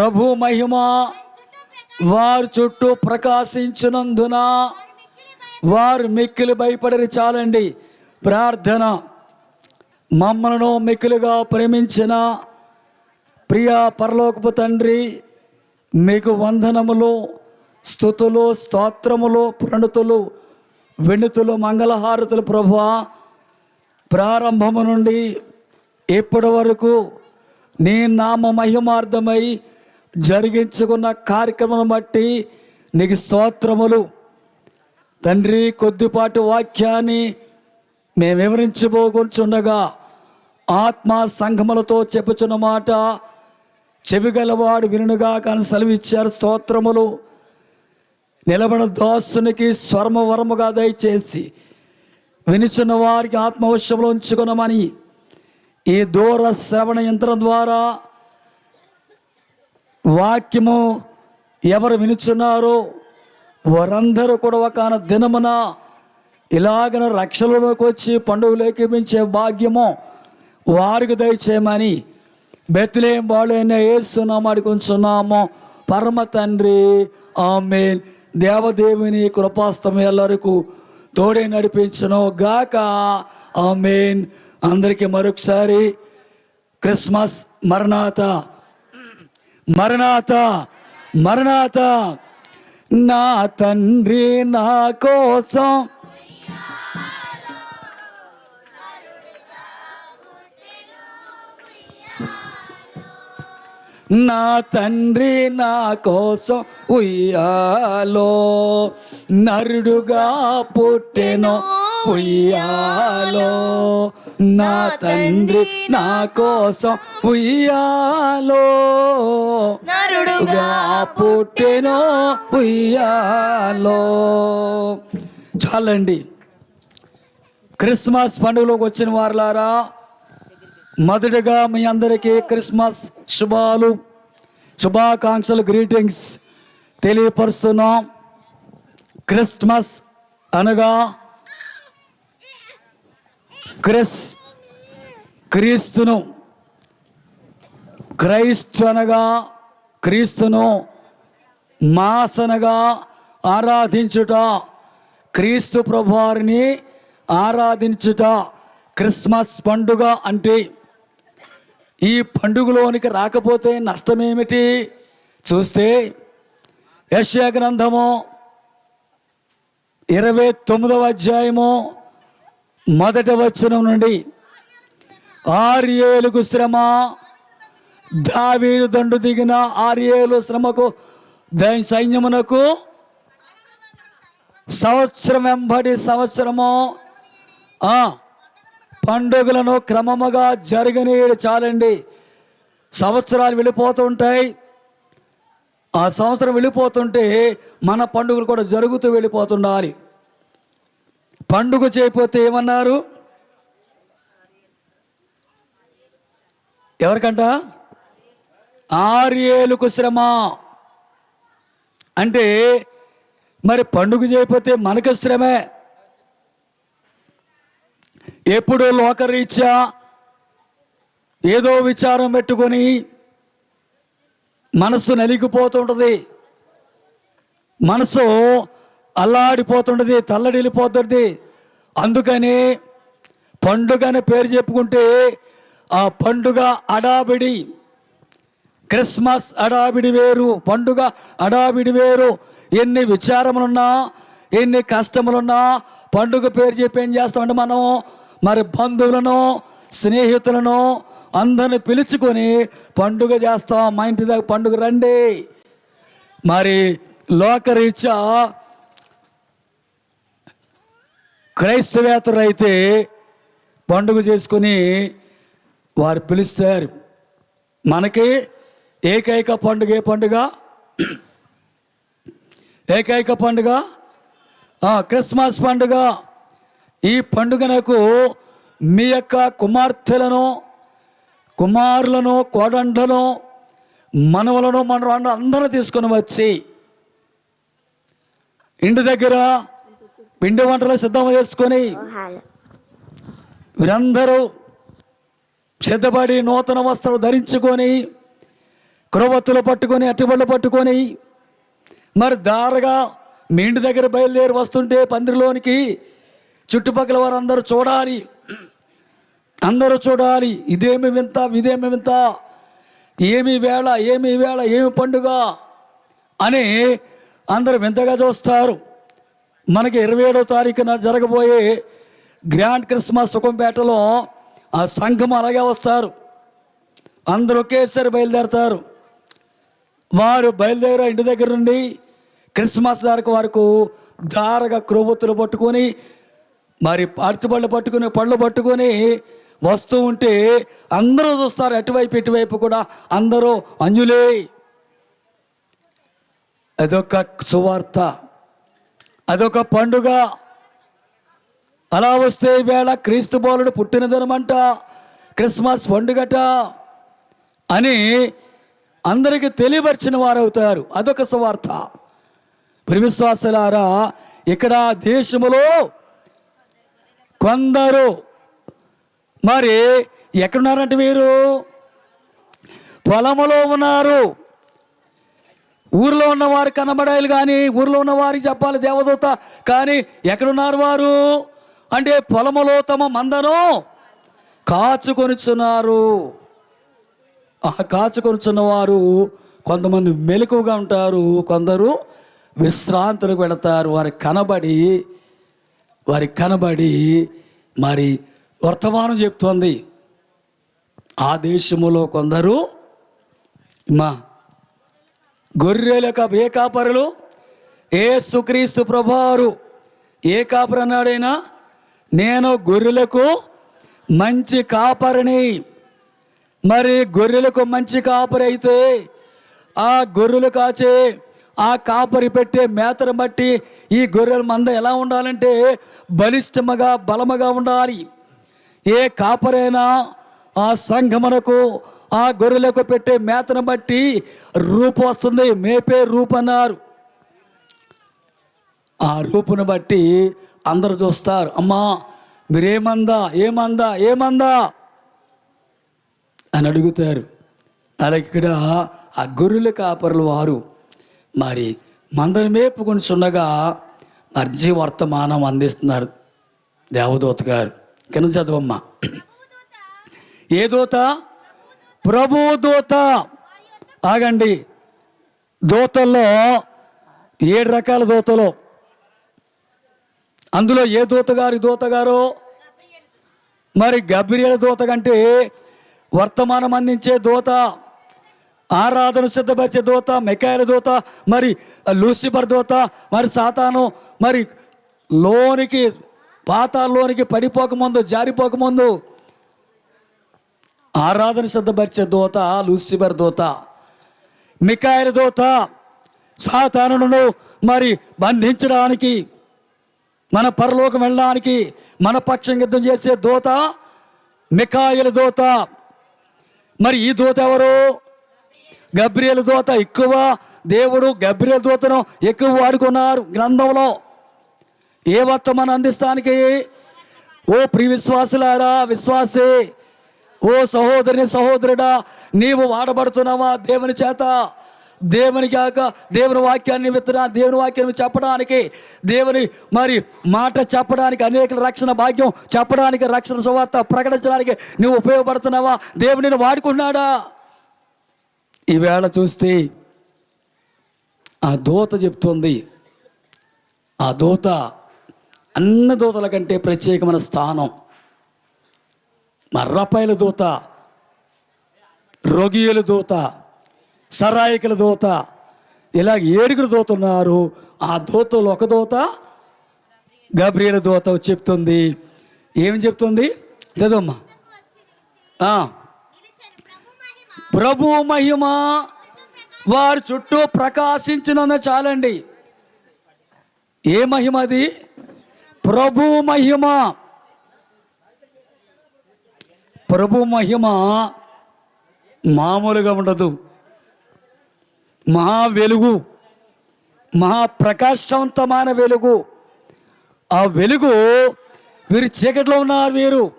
ప్రభు మహిమ వారు చుట్టూ ప్రకాశించినందున వారు మిక్కిలి భయపడరు చాలండి. ప్రార్థన. మమ్మలను మిక్కిలుగా ప్రేమించిన ప్రియ పరలోకపు తండ్రి మీకు వందనములు స్థుతులు స్తోత్రములు ప్రణుతులు వెణుతులు మంగళహారతులు ప్రభు ప్రారంభము నుండి ఇప్పటి వరకు నీ నామ మహిమార్థమై జరిగించుకున్న కార్యక్రమం బట్టి నీకు స్తోత్రములు. తండ్రి కొద్దిపాటి వాక్యాన్ని మేము వివరించబోకుంటుండగా ఆత్మ సంఘములతో చెప్పుచున్న మాట చెవిగలవాడు వినుగా కానీ సెలవిచ్చారు స్తోత్రములు. నిలబడిన దోస్తునికి స్వర్మవరముగా దయచేసి వినిచున్న వారికి ఆత్మవశ్యంలో ఉంచుకున్నామని ఈ దూర శ్రవణ యంత్రం ద్వారా వాక్యము ఎవరు వినుచున్నారో వారందరూ కూడా ఒక దినమున ఇలాగన రక్షణలోకి వచ్చి పండుగలోకి మించే భాగ్యము వారికి దయచేయమని బెత్లేం బాడైన ఏస్తున్నాము అడుగుంచున్నాము పరమ తండ్రి ఆమె దేవదేవిని కృపాస్తం ఎల్లరకు తోడే నడిపించను గాక ఆమెన్. అందరికీ మరొకసారి క్రిస్మస్ మరణాత మరణాత మరణాత నా తండ్రి నా కోసం. నా తండ్రి నా కోసం ఉయ్యాలో నరుడుగా పుట్టెను. ఉయ్యాలో నా తండ్రి నా కోసం ఉయ్యాలో నరుడుగా పుట్టెను ఉయ్యాలో. చాలండి. క్రిస్మస్ పండుగలోకి వచ్చిన వారులారా మొదటగా మీ అందరికీ క్రిస్మస్ శుభాలు శుభాకాంక్షలు గ్రీటింగ్స్ తెలియపరుస్తున్నాం. క్రిస్మస్ అనగా క్రిస్ క్రీస్తును క్రైస్ట్ అనగా క్రీస్తును మాసనగా ఆరాధించుట క్రీస్తు ప్రభువారిని ఆరాధించుట క్రిస్మస్ పండుగ అంటే ఈ పండుగలోనికి రాకపోతే నష్టమేమిటి? చూస్తే యశ్యా గ్రంథము ఇరవై తొమ్మిదవ అధ్యాయము మొదటి వచనం నుండి ఆర్యేలుకు శ్రమ దావీదు దండు దిగిన ఆర్యేలు శ్రమకు దాని సైన్యమునకు సంవత్సరం వెంబడి సంవత్సరము పండుగలను క్రమముగా జరగనీయడు చాలండి. సంవత్సరాలు వెళ్ళిపోతూ ఉంటాయి. ఆ సంవత్సరం వెళ్ళిపోతుంటే మన పండుగలు కూడా జరుగుతూ వెళ్ళిపోతుండాలి. పండుగ చేయకపోతే ఏమన్నారు? ఎవరికంట? ఆరేలుకు శ్రమ. అంటే మరి పండుగ చేయకపోతే మనకు శ్రమే. ఎప్పుడు లోకరీత్యా ఏదో విచారం పెట్టుకొని మనసు నలిగిపోతుంటుంది. మనసు అల్లాడిపోతుండది తల్లడిల్లిపోతుంది అందుకని పండుగ అనే పేరు చెప్పుకుంటే ఆ పండుగ అడాబిడి క్రిస్మస్ అడాబిడి వేరు పండుగ అడాబిడి వేరు. ఎన్ని విచారములున్నా ఎన్ని కష్టములున్నా పండుగ పేరు చెప్పి ఏం చేస్తామంటే మనం? మరి బంధువులను స్నేహితులను అందరిని పిలుచుకొని పండుగ చేస్తాం. మా ఇంటి దగ్గర పండుగ రండి. మరి లోకరీత్యా క్రైస్తవేతరు అయితే పండుగ చేసుకొని వారు పిలుస్తారు. మనకి ఏకైక పండుగ ఏ పండుగ? ఏకైక పండుగ? క్రిస్మస్ పండుగ. ఈ పండుగనకు మీ యొక్క కుమార్తెలను కుమారులను కోడండ్లను మనవలను మనవాళ్ళు అందరూ తీసుకొని వచ్చి ఇంటి దగ్గర పిండి వంటలు సిద్ధం చేసుకొని వీరందరూ సిద్ధపడి నూతన వస్త్రం ధరించుకొని క్రొవ్వొత్తులు పట్టుకొని అట్టుబళ్ళు పట్టుకొని మరి దారగా మీ ఇంటి దగ్గర బయలుదేరి వస్తుంటే పందిరిలోనికి చుట్టుపక్కల వారు అందరూ చూడాలి. అందరూ చూడాలి. ఇదేమి వింత ఇదేమి వింత ఏమి వేళ ఏమి వేళ ఏమి పండుగ అని అందరూ వింతగా చూస్తారు. మనకి ఇరవై ఏడో తారీఖున జరగబోయే గ్రాండ్ క్రిస్మస్ సుఖంపేటలో ఆ సంఘం అలాగే వస్తారు. అందరూ ఒకేసారి బయలుదేరతారు. వారు బయలుదేరే ఇంటి దగ్గర నుండి క్రిస్మస్ దారికి వరకు దారగా క్రొవ్వొత్తులు పట్టుకొని మరి అరటిపళ్ళు పట్టుకుని పళ్ళు పట్టుకొని వస్తూ ఉంటే అందరూ చూస్తారు. అటువైపు ఇటువైపు కూడా అందరూ అంజులే. అదొక సువార్త. అదొక పండుగ. అలా వస్తే వేళ క్రీస్తు బోలుడు పుట్టినదినమంట. క్రిస్మస్ పండుగట అని అందరికీ తెలియపరిచిన వారు అవుతారు అదొక సువార్త. విశ్వాసలారా ఇక్కడ దేశములో కొందరు మరి ఎక్కడున్నారంటే వీరు? పొలములో ఉన్నారు. ఊర్లో ఉన్నవారు కనబడాలి కానీ ఊర్లో ఉన్నవారికి చెప్పాలి దేవదూత. కానీ ఎక్కడున్నారు వారు? అంటే పొలములో తమ మందను కాచుకొనిచున్నారు. ఆ కాచుకొనిచున్న వారు కొంతమంది మెలకుగా ఉంటారు కొందరు విశ్రాంతులకు వెళతారు. వారికి కనబడి వారికి కనబడి మరి వర్తమానం చెప్తోంది. ఆ దేశములో కొందరు మా గొర్రెల ఏ కాపరులు ఏ సుక్రీస్తు ప్రభువారు. ఏ కాపరు అన్నాడైనా నేను గొర్రెలకు మంచి కాపరిని. మరి గొర్రెలకు మంచి కాపరి అయితే ఆ గొర్రెలు కాచే ఆ కాపరి పెట్టే మేతను బట్టి ఈ గొర్రెల మంద ఎలా ఉండాలంటే బలిష్టముగా బలముగా ఉండాలి. ఏ కాపరైనా ఆ సంఘమునకు ఆ గొర్రెలకు పెట్టే మేతను బట్టి రూపు వస్తుంది. మేపే రూపు అన్నారు. ఆ రూపును బట్టి అందరు చూస్తారు. అమ్మా మీరేమందా? ఏమందా? ఏమందా? అని అడుగుతారు. అలాగే ఇక్కడ ఆ గొర్రెల కాపరులు వారు మరి మందను మేపుకొని చుండగా అర్జీ వర్తమానం అందిస్తున్నారు. దేవదూత గారు. కింద చదవమ్మా. ఏ దూత? ప్రభు దూత. ఆగండి. దూతల్లో ఏడు రకాల దూతలు. అందులో ఏ దూతగారు దూతగారు? దూత మరి గబ్రియల దూత కంటే వర్తమానం అందించే దూత ఆరాధన సిద్ధపరిచే దూత మెకాయల దూత మరి లూసిఫర్ దూత మరి సాతాను మరి లోనికి పాతాల్లోనికి పడిపోకముందు జారిపోకముందు ఆరాధన సిద్ధపరిచే దోత లూసిఫర్ దోత మికాయల దోత సాతానును మరి బంధించడానికి మన పరలోకం వెళ్ళడానికి మన పక్షం యుద్ధం చేసే దోత మికాయల దోత. మరి ఈ దోత ఎవరు? గబ్రియల దోత ఎక్కువ దేవుడు గబ్రియల దోతను ఎక్కువ వాడుకున్నారు గ్రంథంలో. ఏ వర్తమానం అందిస్తానికి? ఓ ప్రివిశ్వాసులారా విశ్వాసే ఓ సహోదరిని సహోదరుడా నీవు వాడబడుతున్నావా దేవుని చేత? దేవుని కాక దేవుని వాక్యాన్ని విత్తనా దేవుని వాక్యాన్ని చెప్పడానికి దేవుని మరి మాట చెప్పడానికి అనేక రక్షణ భాగ్యం చెప్పడానికి రక్షణ సువార్త ప్రకటించడానికి నువ్వు ఉపయోగపడుతున్నావా? దేవుని వాడుకున్నాడా ఈవేళ చూస్తే ఆ దూత చెప్తుంది. ఆ దూత అన్న దూతల కంటే ప్రత్యేకమైన స్థానం. మర్రపాయల దూత రోగియుల దూత సరాయికల దూత ఇలా ఏడుగురు దూత ఉన్నారు. ఆ దూతలు ఒక దూత గబ్రియల దూత చెప్తుంది. ఏం చెప్తుంది? చదవమ్మా. ప్రభు మహిమ వారి చుట్టూ ప్రకాశించినందు చాలండి. ఏ మహిమ అది? ప్రభు మహిమ. ప్రభు మహిమ మామూలుగా ఉండదు. మహా వెలుగు మహా ప్రకాశవంతమైన వెలుగు. ఆ వెలుగు వీరు చీకట్లో ఉన్నారు వీరు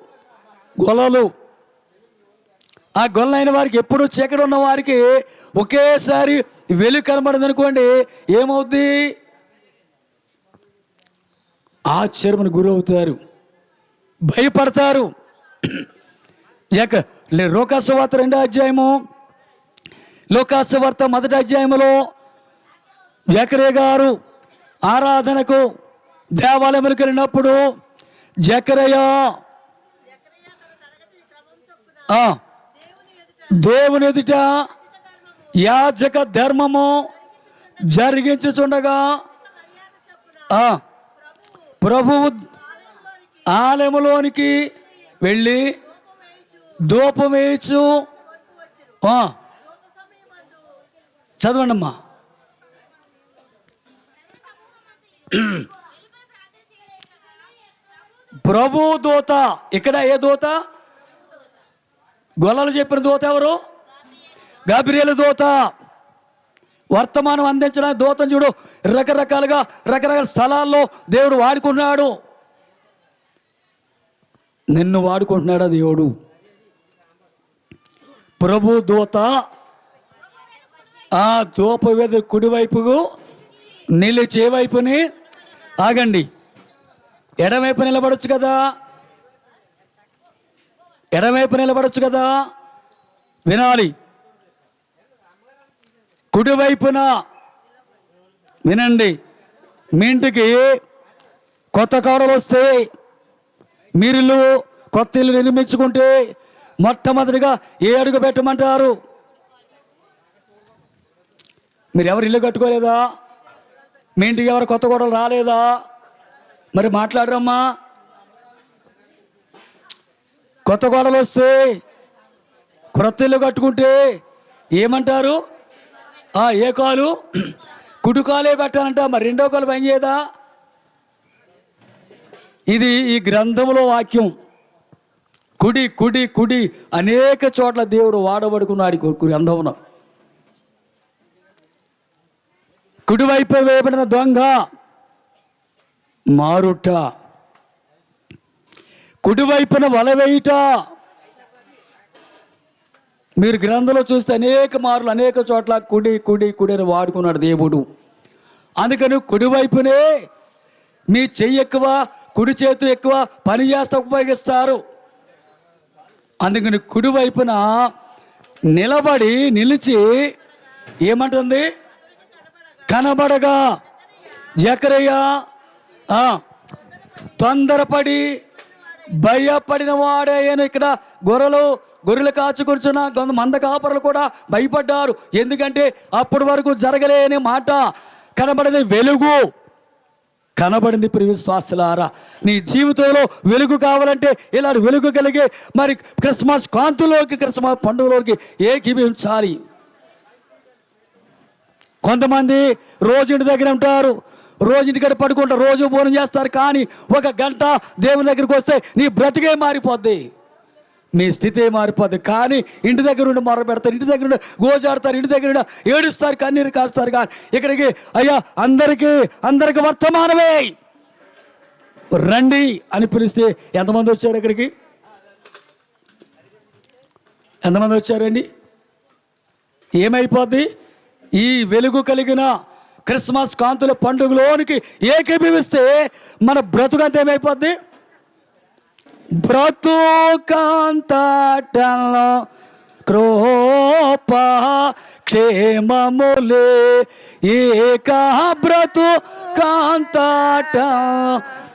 గొలలు ఆ గొల్లైన వారికి ఎప్పుడు చీకటి ఉన్న వారికి ఒకేసారి వెలుగు కనబడింది అనుకోండి ఏమవుద్ది? ఆశ్చర్యమని గురవుతారు భయపడతారు. ఎక లోకాసువార్త రెండో అధ్యాయము. లోకాసువార్త మొదటి అధ్యాయములో జకరే గారు ఆరాధనకు దేవాలయములకు వెళ్ళినప్పుడు జకరయ్య దేవుని ఎదుట యాజక ధర్మము జరిగించుచుండగా ఆ, ప్రభువు ఆలయములోనికి వెళ్ళి ధూపమేయచ్చు ఆ, చదవండి అమ్మా ప్రభు దూత. ఇక్కడ ఏ దూత? గొల్లలు చెప్పిన దూత ఎవరు? గాబ్రియలు దూత. వర్తమానం అందించడానికి దూతను చూడు. రకరకాలుగా రకరకాల స్థలాల్లో దేవుడు వాడుకున్నాడు నిన్ను వాడుకుంటున్నాడా దేవుడు? ప్రభు దూత ఆ దూప వేద కుడివైపుకు నిలిచే వైపుని ఆగండి. ఎడమవైపు నిలబడొచ్చు కదా? ఎడమవైపు నిలబడొచ్చు కదా? వినాలి. కుడివైపున వినండి. మీ ఇంటికి కొత్త కాడలు వస్తే మీరు కొత్త ఇల్లు నిర్మించుకుంటే మొట్టమొదటిగా ఏ అడుగు పెట్టమంటారు? మీరు ఎవరు ఇల్లు కట్టుకోలేదా? మీ ఇంటికి ఎవరు కొత్త గొడవలు రాలేదా? మరి మాట్లాడరమ్మా. కొత్త గోడలు వస్తే క్రొత్త ఇల్లు కట్టుకుంటే ఏమంటారు? ఆ ఏ కాలు? కుడి కాలే పెట్టాలంట మరి రెండో కాలు పని చేయదా ఇది ఈ గ్రంథంలో వాక్యం. కుడి కుడి కుడి. అనేక చోట్ల దేవుడు వాడబడుకున్నాడు ఈ గ్రంథమున కుడివైపు వేయబడిన దొంగ మారుట. కుడివైపున వలవేయుట మీరు గ్రంథంలో చూస్తే అనేక మార్లు అనేక చోట్ల కుడి కుడి కుడి అని వాడుకున్నాడు దేవుడు. అందుకని కుడివైపునే మీ చెయ్యి ఎక్కువ కుడి చేతి ఎక్కువ పని చేస్తే ఉపయోగిస్తారు. అందుకని కుడివైపున నిలబడి నిలిచి ఏమంటుంది? కనబడగా. జకరయ్య తొందరపడి భయపడిన వాడేయను ఇక్కడ గొర్రెలు గొర్రెలు కాచుకొచ్చిన కొంత మంద కాపరులు కూడా భయపడ్డారు. ఎందుకంటే అప్పటి వరకు జరగలేని మాట. కనబడని వెలుగు. కనబడింది ప్రియవిశ్వాసులారా నీ జీవితంలో వెలుగు కావాలంటే ఇలాంటి వెలుగు కలిగే మరి క్రిస్మస్ కాంతులోకి క్రిస్మస్ పండుగలోకి ఏకీభించాలి. కొంతమంది రోజు ఇంటి దగ్గర ఉంటారు. రోజు ఇంటికాడ పడుకుంటారు రోజు భోజనం చేస్తారు. కానీ ఒక గంట దేవుని దగ్గరికి వస్తే నీ బ్రతికే మారిపోద్ది. మీ స్థితి మారిపోద్ది. కానీ ఇంటి దగ్గర నుండి మొర పెడతారు ఇంటి దగ్గర నుండి గోజాడతారు ఇంటి దగ్గర ఉండి ఏడుస్తారు కన్నీరు కాస్తారు కానీ ఇక్కడికి అయ్యా అందరికీ అందరికి వర్తమానమే. రండి అని పిలిస్తే ఎంతమంది వచ్చారు ఇక్కడికి? ఎంతమంది వచ్చారండి? ఏమైపోద్ది? ఈ వెలుగు కలిగిన క్రిస్మస్ కాంతుల పండుగలోనికి ఏకీభవిస్తే మన బ్రతుకంత ఏమైపోద్ది? బ్రతుకాంతటంలో కృప క్షేమములే ఏక బ్రతు కాంతట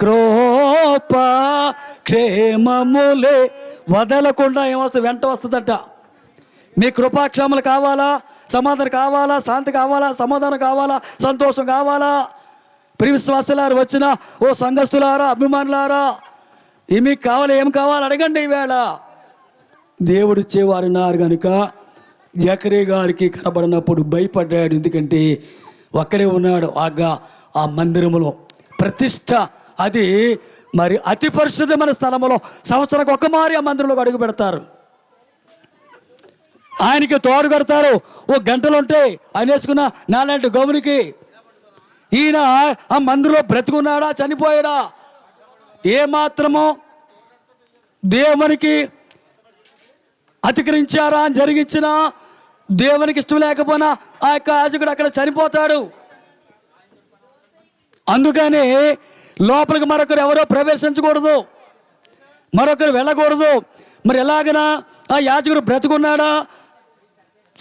కృప క్షేమములే వదలకుండా ఏమొస్తుంది? వెంట వస్తుందట. మీ కృపాక్షేమలు కావాలా? సమాధానం కావాలా? శాంతి కావాలా? సమాధానం కావాలా? సంతోషం కావాలా? ప్రియ విశ్వాసులారు వచ్చిన ఓ సంఘస్థులారా అభిమానులారా మీకు కావాలి ఏం కావాలి అడగండి ఈవేళ దేవుడు కనుక జకరే గారికి కనబడినప్పుడు భయపడ్డాడు. ఎందుకంటే ఒక్కడే ఉన్నాడు ఆగా ఆ మందిరములో. ప్రతిష్ట అది మరి అతి పరిశుద్ధమైన స్థలములో సంవత్సరానికి ఒక మారి ఆ మందిరంలోకి అడుగు పెడతారు. ఆయనకి తోడు కడతారు. ఓ గంటలు ఉంటాయి ఆయన వేసుకున్న నాలాంటి గౌనికి ఈయన ఆ మందిరంలో బ్రతుకున్నాడా చనిపోయాడా? ఏ మాత్రమో దేవునికి అతిక్రించారా అని జరిగించినా దేవునికి ఇష్టం లేకపోయినా ఆ యొక్క యాజకుడు అక్కడ చనిపోతాడు. అందుకని లోపలికి మరొకరు ఎవరో ప్రవేశించకూడదు. మరొకరు వెళ్ళకూడదు. మరి ఎలాగనా ఆ యాజకుడు బ్రతుకున్నాడా?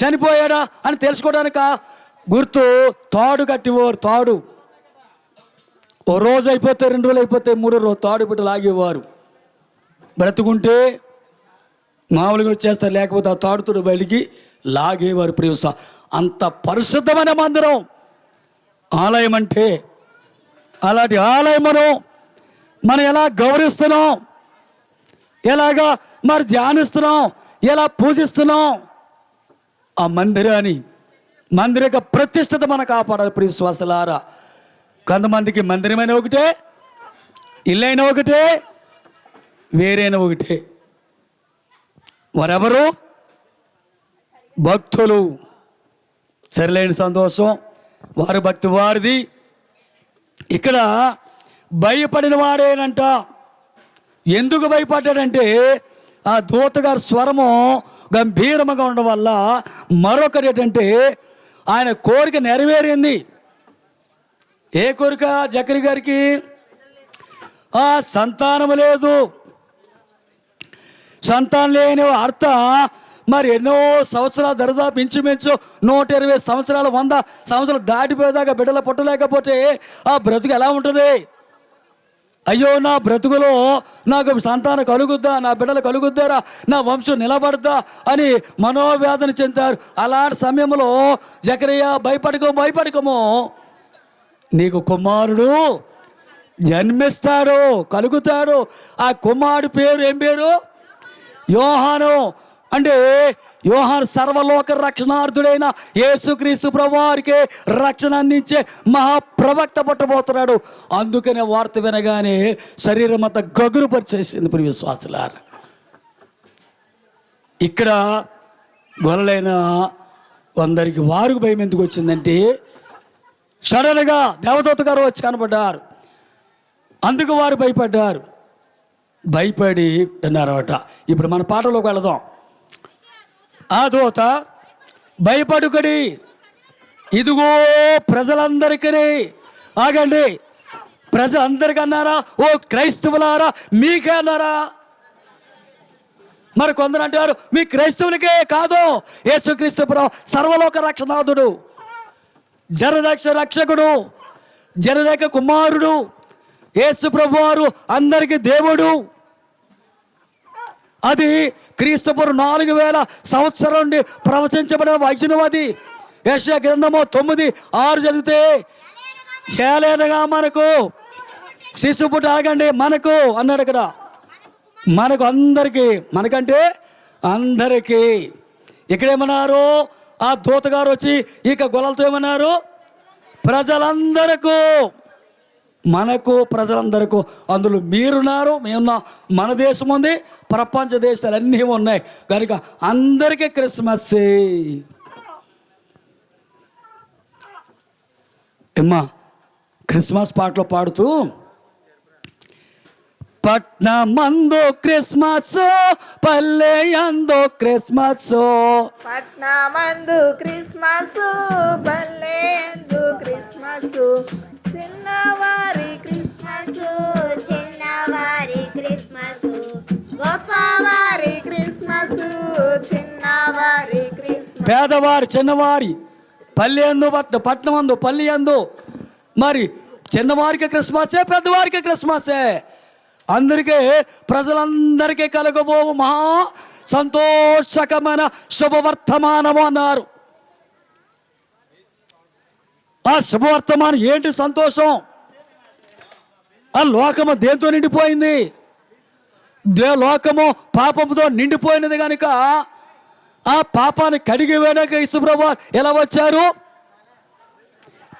చనిపోయాడా? అని తెలుసుకోవడానికి గుర్తు తాడు కట్టివోరు తాడు. ఓ రోజు అయిపోతే రెండు రోజులు అయిపోతే మూడో రోజు తాడు పెట్టి లాగేవారు బ్రతుకుంటే మామూలుగా వచ్చేస్తారు లేకపోతే ఆ తాడుతుడు బయటికి లాగేవారు ప్రియుస అంత పరిశుద్ధమైన మందిరం. ఆలయం అంటే అలాంటి ఆలయమును మనం ఎలా గౌరవిస్తున్నాం? ఎలాగా మరి ధ్యానిస్తున్నాం? ఎలా పూజిస్తున్నాం? ఆ మందిరాన్ని మందిర యొక్క ప్రతిష్టత మనం కాపాడాలి ప్రియ శ్వాసలారా కొంతమందికి మందిరమైన ఒకటే ఇల్లైన ఒకటే వేరైన ఒకటే. వారెవరు? భక్తులు. సరిలేని సంతోషం. వారి భక్తి వారిది. ఇక్కడ భయపడిన వాడేనంట. ఎందుకు భయపడ్డాడంటే ఆ దూతగారి స్వరము గంభీరముగా ఉండడం వల్ల మరొకటి ఏంటంటే ఆయన కోరిక నెరవేరింది. ఏ కోరిక? జకరి గారికి? ఆ సంతానం లేదు. సంతానం లేని అర్థ మరి ఎన్నో సంవత్సరాలు దరిదాపు ఇంచుమించు నూట ఇరవై సంవత్సరాలు వంద సంవత్సరాలు దాటిపోయేదాకా బిడ్డలు పుట్టలేకపోతే ఆ బ్రతుకు ఎలా ఉంటుంది? అయ్యో నా బ్రతుకులో నాకు సంతానం కలుగుద్దా? నా బిడ్డలు కలుగుద్దారా? నా వంశం నిలబడద్దా? అని మనోవేదన చెందారు. అలాంటి సమయంలో జకరయ్య భయపడకము భయపడకము. నీకు కుమారుడు జన్మిస్తాడు కలుగుతాడు. ఆ కుమారుడు పేరు ఏం పేరు? యోహాను. అంటే యోహాను సర్వలోక రక్షణార్థుడైన యేసుక్రీస్తు ప్రభువారికి రక్షణ అందించే మహాప్రవక్త పట్టబోతున్నాడు. అందుకనే వార్త వినగానే శరీరం అంతా గగురు పరిచేసింది ప్రియ విశ్వాసులారు. ఇక్కడ గొలలైన వందరికి వారికి భయం ఎందుకు వచ్చిందంటే సడన్గా దేవదూత గారు వచ్చి కనబడ్డారు. అందుకు వారు భయపడ్డారు. భయపడి అన్నారట ఇప్పుడు మన పాటలోకి వెళదాం. ఆ దూత భయపడుకడి. ఇదిగో ప్రజలందరికీ ఆగండి. ప్రజలందరికీ అన్నారా? ఓ క్రైస్తవులారా మీకే అన్నారా? మరి కొందరు అంటారు మీ క్రైస్తవులకే కాదు. యేసుక్రీస్తు సర్వలోక రక్షనాథుడు జనదక్ష రక్షకుడు జనదక కుమారుడు యేసు ప్రభు వారు అందరికీ దేవుడు. అది క్రీస్తుపూర్ నాలుగు వేల సంవత్సరం నుండి ప్రవచించబడిన వచనం అది. యశ గ్రంథము తొమ్మిది ఆరు చదివితే ఏలేనగా మనకు శిశుపుట ఆగండి మనకు అన్నాడు ఇక్కడ. మనకు అందరికీ మనకంటే అందరికీ. ఇక్కడేమన్నారు ఆ దూతగారు వచ్చి ఇక గొలలతో ఏమన్నారు? ప్రజలందరకు మనకు ప్రజలందరకు అందులో మీరున్నారు మేమున్నా మన దేశం ఉంది ప్రపంచ దేశాలు అన్నీ ఉన్నాయి. కనుక అందరికీ క్రిస్మస్ అమ్మా క్రిస్మస్ పాటలు పాడుతూ పట్నమందు క్రిస్మస్ పల్లె అందు క్రిస్మస్. పట్నమందు క్రిస్మస్ బల్లెందు క్రిస్మస్. చిన్నవారి క్రిస్మస్ చిన్నవారి క్రిస్మస్. గొప్పవారి క్రిస్మస్ చిన్నవారి క్రిస్మస్. పేదవారి చిన్నవారి పల్లె అందు పట్న పట్నం అందు పల్లి అందు మరి చిన్నవారికి క్రిస్మసే పెద్దవారికి క్రిస్మసే. అందరికీ ప్రజలందరికీ కలగబో మహా సంతోషకమైన శుభవర్తమానము అన్నారు. ఆ శుభవర్తమానం ఏంటి సంతోషం? ఆ లోకము దేంతో నిండిపోయింది? దే లోకము పాపముతో నిండిపోయినది కనుక ఆ పాపాన్ని కడిగి వేయడానికి ఇసుప్రభు ఎలా వచ్చారు?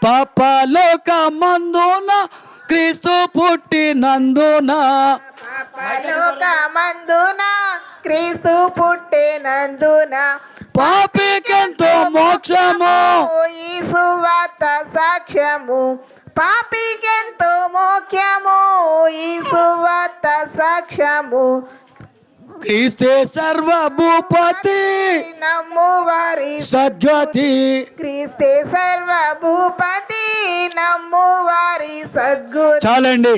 పాప లోక మందున క్రీస్తు పుట్టినందున. లోకమందున క్రీస్తు పుట్టినందున. పాపికెంతో మోక్షము. ఈ సువార్త సాక్ష్యము. పాపికెంతో మోక్షము. ఈ సువార్త సాక్ష్యము. క్రీస్తే సర్వభూపతి. నమ్ము వారి సద్గతి క్రీస్తే సర్వ భూపతి నమ్ము వారి సద్గు చాలండి.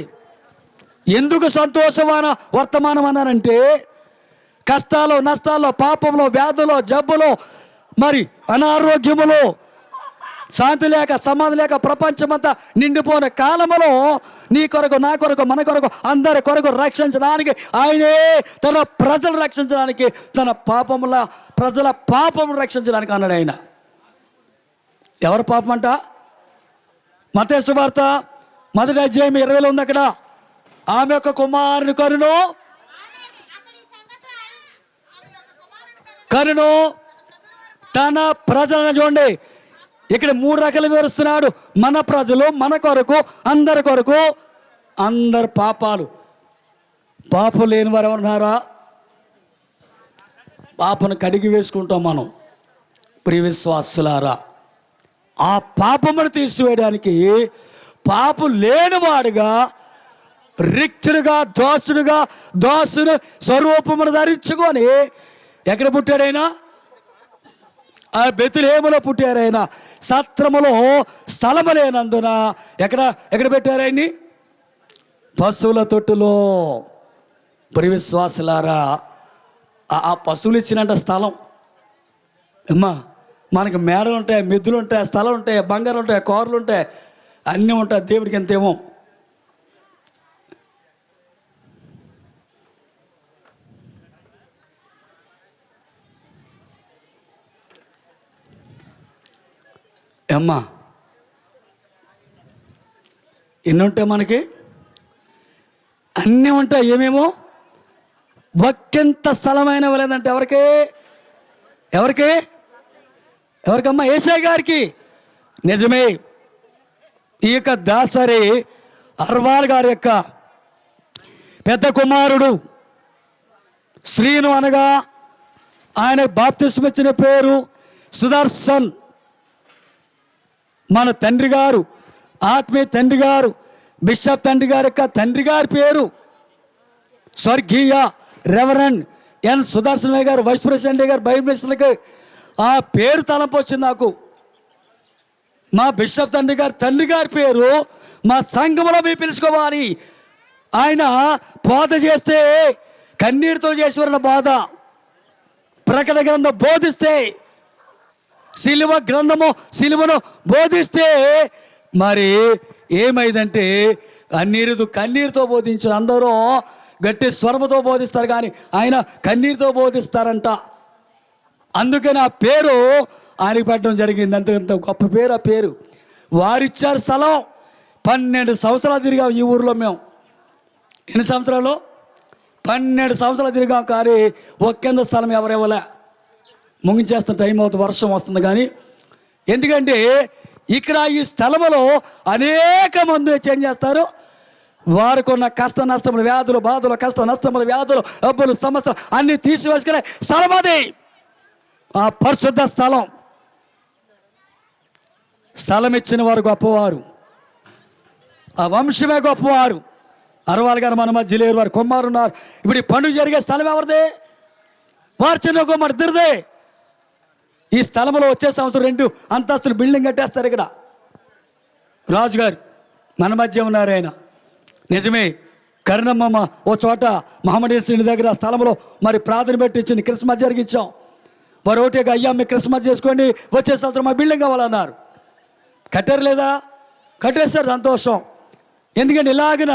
ఎందుకు సంతోషமான వర్తమానం అన్నారంటే కష్టాలు నష్టాల్లో పాపంలో వ్యాధులో జబ్బులో మరి అనారోగ్యములో శాంతి లేక సమాధి లేక ప్రపంచమంతా నిండిపోయిన కాలములో నీ కొరకు నా కొరకు మన కొరకు అందరి కొరకు రక్షించడానికి ఆయనే తన ప్రజలు రక్షించడానికి తన పాపముల ప్రజల పాపం రక్షించడానికి అన్నాడు ఆయన. ఎవరు పాపం అంట? మతేసు వార్త మొదటి అధ్యాయం ఇరవైలో ఉంది అక్కడ. ఆమె యొక్క కుమారుని కరును కరును తన ప్రజలను చూడండి. ఇక్కడ మూడు రకాలు వివరిస్తున్నాడు మన ప్రజలు మన కొరకు అందరి కొరకు అందరు పాపాలు. పాపం లేని వారు ఎవరున్నారా? పాపను కడిగి వేసుకుంటాం మనం. ప్రియవిశ్వాసులారా ఆ పాపమును తీసివేయడానికి పాపం లేనివాడుగా రిక్తుడుగా దోషుడుగా దోషుడు స్వరూపమును ధరించుకొని ఎక్కడ పుట్టాడైనా? ఆ బెతులేములో పుట్టారాయన సత్రములో స్థలము లేనందున ఎక్కడ ఎక్కడ పెట్టారాయన్ని పశువుల తొట్టులో. పరివిశ్వాసులారా ఆ- ఆ పశువులు ఇచ్చినంట స్థలం. అమ్మా మనకి మేడలు ఉంటాయి మిద్దులు ఉంటాయి స్థలం ఉంటాయి బంగారం ఉంటాయి కార్లు ఉంటాయి అన్నీ ఉంటాయి. దేవుడికి ఎంతేమో. అమ్మా. ఎన్ని ఉంటాయి మనకి? అన్నీ ఉంటాయి. ఏమేమో? ఒక్కెంత స్థలమైన లేదంటే ఎవరికి? ఎవరికి? ఎవరికమ్మా? ఏసై గారికి. నిజమే. ఈ యొక్క దాసరి అర్వాల్ గారి యొక్క పెద్ద కుమారుడు శ్రీను అనగా ఆయన బాప్తిస్మిచ్చిన పేరు సుదర్శన్. మన తండ్రి గారు ఆత్మీయ తండ్రి గారు బిషప్ తండ్రి గారి యొక్క తండ్రి గారి పేరు స్వర్గీయ రెవరెండ్ ఎన్ సుదర్శనయ్య గారు వైస్ ప్రెసిడెంట్ గారు బైబిల్ మినిస్టర్లకి ఆ పేరు తలంపు వచ్చింది నాకు. మా బిషప్ తండ్రి గారి తండ్రి గారి పేరు మా సంఘంలో మేము పిలుచుకోవాలి. ఆయన బోధ చేస్తే కన్నీటితో చేసేవారిన బాధ. ప్రకటన గ్రంథం బోధిస్తే సిలువ గ్రంథము సిలువను బోధిస్తే మరి ఏమైందంటే కన్నీరుతో కన్నీరుతో బోధించు అందరూ గట్టి స్వరముతో బోధిస్తారు కానీ ఆయన కన్నీరుతో బోధిస్తారంట. అందుకని ఆ పేరు ఆయనకి పెట్టడం జరిగింది. అంత గొప్ప పేరు ఆ పేరు. వారిచ్చారు స్థలం. పన్నెండు సంవత్సరాలు తిరిగాం ఈ ఊర్లో మేము. ఎన్ని సంవత్సరాలు? పన్నెండు సంవత్సరాలు తిరిగాం కానీ ఒక్కంత స్థలం ఎవరెవలే ముగించేస్తున్న టైం అవుతుంది వర్షం వస్తుంది కానీ ఎందుకంటే ఇక్కడ ఈ స్థలములో అనేక మంది చేంజ్ చేస్తారు. వారికి ఉన్న కష్ట నష్టములు వ్యాధులు బాధలు కష్ట నష్టములు వ్యాధులు అబ్బులు సమస్యలు అన్నీ తీసివేసుకునే స్థలం అది. ఆ పరిశుద్ధ స్థలం. స్థలం ఇచ్చిన వారు గొప్పవారు. ఆ వంశమే గొప్పవారు. అరవాలి గారు మన మధ్య లేరు వారు కుమారు ఉన్నారు. ఇప్పుడు ఈ పండుగ జరిగే స్థలం ఎవరిదే? వారు చిన్న కుమారు దిరిదే ఈ స్థలంలో వచ్చే సంవత్సరం రెండు అంతస్తులు బిల్డింగ్ కట్టేస్తారు ఇక్కడ. రాజుగారు మన మధ్య ఉన్నారు ఆయన. నిజమే కరుణమ్మ ఓ చోట మహమ్మడేశ్వరుని దగ్గర స్థలంలో మరి ప్రార్థన పెట్టి ఇచ్చింది క్రిస్మస్ జరిగించాం వారు ఒకటి అయ్యా మీ క్రిస్మస్ చేసుకోండి వచ్చే సంవత్సరం మా బిల్డింగ్ కావాలన్నారు. కట్టారు లేదా? కట్టేశారు సంతోషం. ఎందుకంటే ఇలాగిన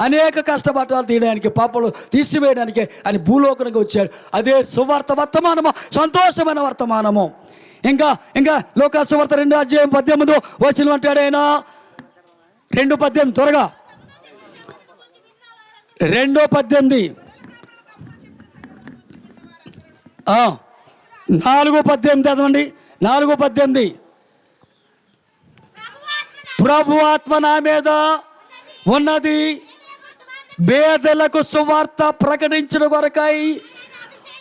అనేక కష్టపట్టాలు తీయడానికి పాపలు తీసివేయడానికి అని భూలోకనికి వచ్చారు. అదే సువార్త వర్తమానము సంతోషమైన వర్తమానము. ఇంకా ఇంకా లోకాసువార్త రెండు అధ్యాయం పద్దెనిమిది వచ్చిన అంటాడైనా రెండు పద్దెనిమిది త్వరగా. రెండో పద్దెనిమిది. నాలుగు పద్దెనిమిది అదవండి నాలుగు పద్దెనిమిది. ప్రభు ఆత్మ నా మీద ఉన్నది. పేదలకు సువార్త ప్రకటించిన కొరకై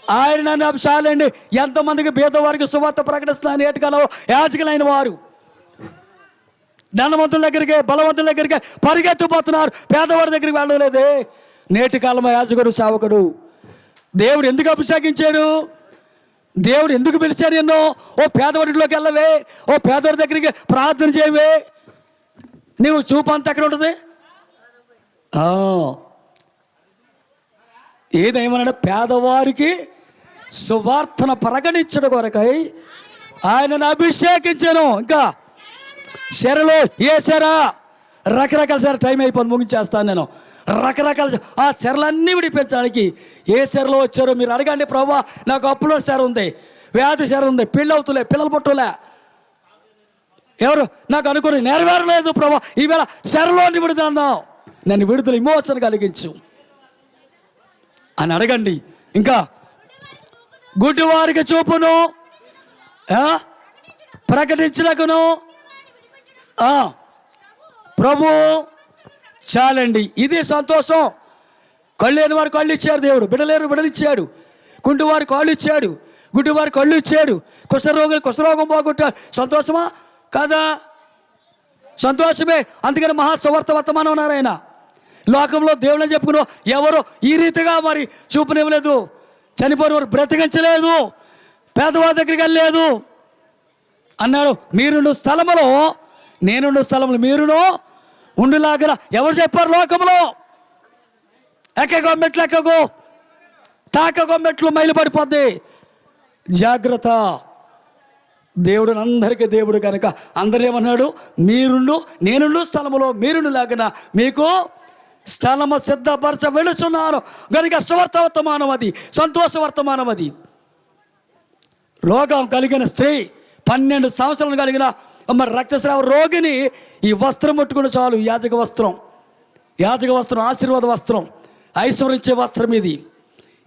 ఆయన నన్ను అంశాలండి ఎంతమందికి పేదవారికి సువార్త ప్రకటిస్తున్నాను ఏటకాలో యాజకులైన వారు ధనవంతుల దగ్గరికి బలవంతుల దగ్గరికి పరిగెత్తిపోతున్నారు. పేదవాడి దగ్గరికి వెళ్ళలేదే. నేటి కాలం యాజకుడు సేవకుడు దేవుడు ఎందుకు అభిషేకించాడు? దేవుడు ఎందుకు పిలిచారు ఎన్నో ఓ పేదవాడిలోకి వెళ్ళవే. ఓ పేదవాడి దగ్గరికి ప్రార్థన చేయవే. నీవు చూపు అంత ఎక్కడ ఉంటుంది? ఆ. ఏదేమన్నా పేదవారికి సువార్తను ప్రకటించడం కొరకై ఆయనను అభిషేకించాను. ఇంకా శరలో ఏ శర రకరకాల శర టైం అయిపోయింది ముగించేస్తాను నేను. రకరకాల ఆ చెరలన్నీ విడిపించడానికి ఏ చెరలో వచ్చారో మీరు అడగండి ప్రభా నాకు అప్పులో సెర ఉంది వ్యాధి శర ఉంది పెళ్ళి అవుతులే పిల్లలు పుట్టులే ఎవరు? నాకు అనుకుని నెరవేరలేదు ప్రభా ఈవేళ చెరలో విడుదల నన్ను విడుదల విమోచన కలిగించు. అని అడగండి. ఇంకా గుడ్డివారికి చూపును ప్రకటించలకును ఆ, ప్రభు చాలండి. ఇది సంతోషం. కళ్ళు వారు కళ్ళు ఇచ్చాడు దేవుడు. బిడలేరు బిడలిచ్చాడు ఇచ్చాడు కుంటి కాళ్ళు ఇచ్చాడు గుడ్డి కళ్ళు ఇచ్చాడు కుష్ఠరోగులు కుష్ఠరోగం పోగొట్టాడు సంతోషమా? కాదా? సంతోషమే. అందుకని మహాస్వార్థ వర్తమానం ఉన్నారు ఆయన. లోకంలో దేవుని చెప్పుకున్న ఎవరు ఈ రీతిగా మరి చూపునివ్వలేదు. చనిపోయిన వారు బ్రతికించలేదు. పేదవారి దగ్గరికి వెళ్ళలేదు. అన్నాడు మీరుండు స్థలములో నేనుండు స్థలంలో మీరును ఉండులాగల ఎవరు చెప్పారు లోకంలో? ఎక్కగో మెట్లు ఎక్కగో తాకగో మెట్లు మైలు పడిపోద్ది జాగ్రత్త. దేవుడు అందరికీ దేవుడు కనుక. అందరూ ఏమన్నాడు? మీరుండు నేనుండు స్థలములో మీరుండు లాగిన మీకు స్థలము సిద్ధపరచ వెళుచున్నాను కనుక సువర్త వర్తమానం అది సంతోష వర్తమానం అది. రోగం కలిగిన స్త్రీ పన్నెండు సంవత్సరాలు కలిగిన మరి రక్తస్రావ రోగిని ఈ వస్త్రం ముట్టుకుని చాలు యాజక వస్త్రం. యాజక వస్త్రం ఆశీర్వాద వస్త్రం ఐశ్వర్యించే వస్త్రం ఇది.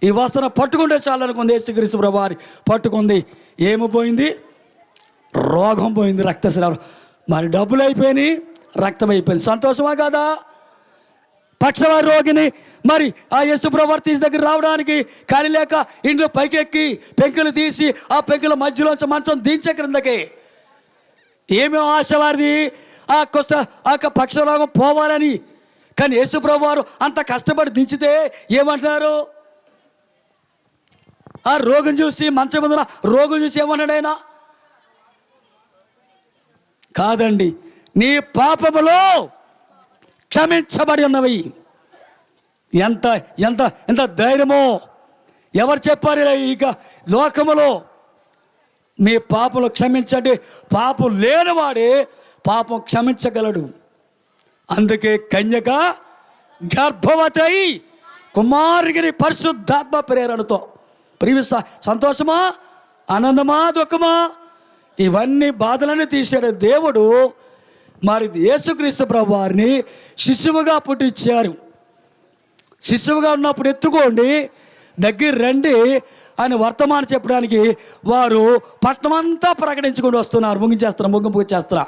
ఈ వస్త్రం పట్టుకుంటే చాలు అనుకుంది యేసుక్రీస్తు ప్రభారి పట్టుకుంది ఏమి పోయింది రోగం పోయింది రక్తస్రావం. మరి డబ్బులు అయిపోయినాయి రక్తం అయిపోయింది సంతోషమా కదా? పక్షవారి రోగిని మరి ఆ యేసు ప్రవర్తి దగ్గర రావడానికి ఖాళీ లేక ఇంట్లో పైకెక్కి పెంకులు తీసి ఆ పెంకుల మధ్యలోంచి మంచం దించే క్రిందకి. ఏమేం ఆశ వారిది. ఆ కొస్త ఆ యొక్క పక్షరోగం పోవాలని. కానీ యేసుప్రభు వారు అంత కష్టపడి దించితే ఏమంటున్నారు? ఆ రోగం చూసి మంచం ముందున రోగం చూసి ఏమన్నాడు ఆయన? కాదండి. నీ పాపములో క్షమించబడి ఉన్నవి. ఎంత ఎంత ఎంత ధైర్యమో. ఎవరు చెప్పారు ఇక లోకములో? మీ పాపలు క్షమించండి. పాపం లేనివాడే పాపం క్షమించగలడు. అందుకే కన్యక గర్భవతి అయి కుమారుగిరి పరిశుద్ధాత్మ ప్రేరణతో. ప్రివిస్త సంతోషమా? ఆనందమా? దుఃఖమా? ఇవన్నీ బాధలన్నీ తీసాడు దేవుడు. మరి యేసుక్రీస్తు ప్రభు వారిని శిశువుగా పుట్టించారు. శిశువుగా ఉన్నప్పుడు ఎత్తుకోండి దగ్గర రండి అని వర్తమానం చెప్పడానికి వారు పట్టణమంతా ప్రకటించుకుంటూ వస్తున్నారు. ముగించేస్తున్నా ముగింపు చేస్తున్నా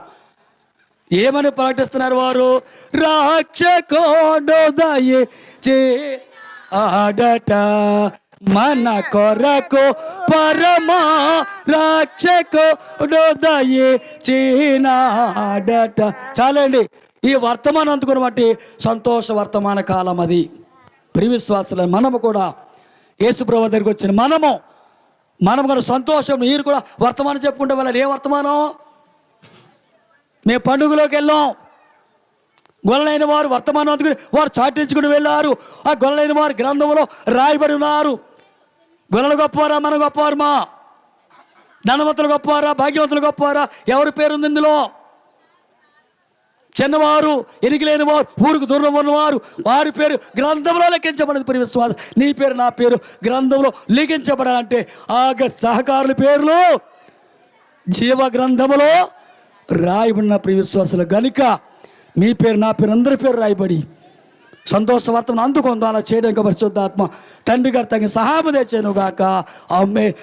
ఏమని ప్రకటిస్తున్నారు వారు? రాక్షకోడు చే ఆడట. మన కొరకు పరమా రాక్షకోడు దయే చీనాడట చాలండి ఈ వర్తమానం అందుకుని బట్టి సంతోష వర్తమాన కాలం అది. ప్రివిశ్వాసుల మనము కూడా యేసుప్రభు దగ్గరికి వచ్చిన మనము మనం కూడా సంతోషం మీరు కూడా వర్తమానం చెప్పుకుంటే వాళ్ళని ఏ వర్తమానం? మేము పండుగలోకి వెళ్ళాం. గొల్లైన వారు వర్తమానం అందుకుని వారు చాటించుకుని వెళ్ళారు. ఆ గొల్లైన వారు గ్రంథంలో రాయబడి ఉన్నారు. గొల్లలు గొప్పవారా మన గొప్పవారు మా ధనవంతులు గొప్పవారా భాగ్యవంతులు గొప్పవారా? ఎవరి పేరుంది ఇందులో? చిన్నవారు ఎనికిలేని వారు ఊరికి దూరం ఉన్నవారు వారి పేరు గ్రంథంలో లెక్కించబడింది ప్రియ విశ్వాస. నీ పేరు నా పేరు గ్రంథంలో లిఖించబడాలంటే ఆగ సహకారుల పేర్లు జీవ గ్రంథములో రాయబడిన ప్రియ విశ్వాసులు గనుక మీ పేరు నా పేరు అందరి పేరు రాయబడి సంతోషవార్తను అందుకుందో అలా చేయడానికి పరిశుద్ధాత్మ. తండ్రి గారు తగిన సహాయం తెచ్చాను గాక అమ్మే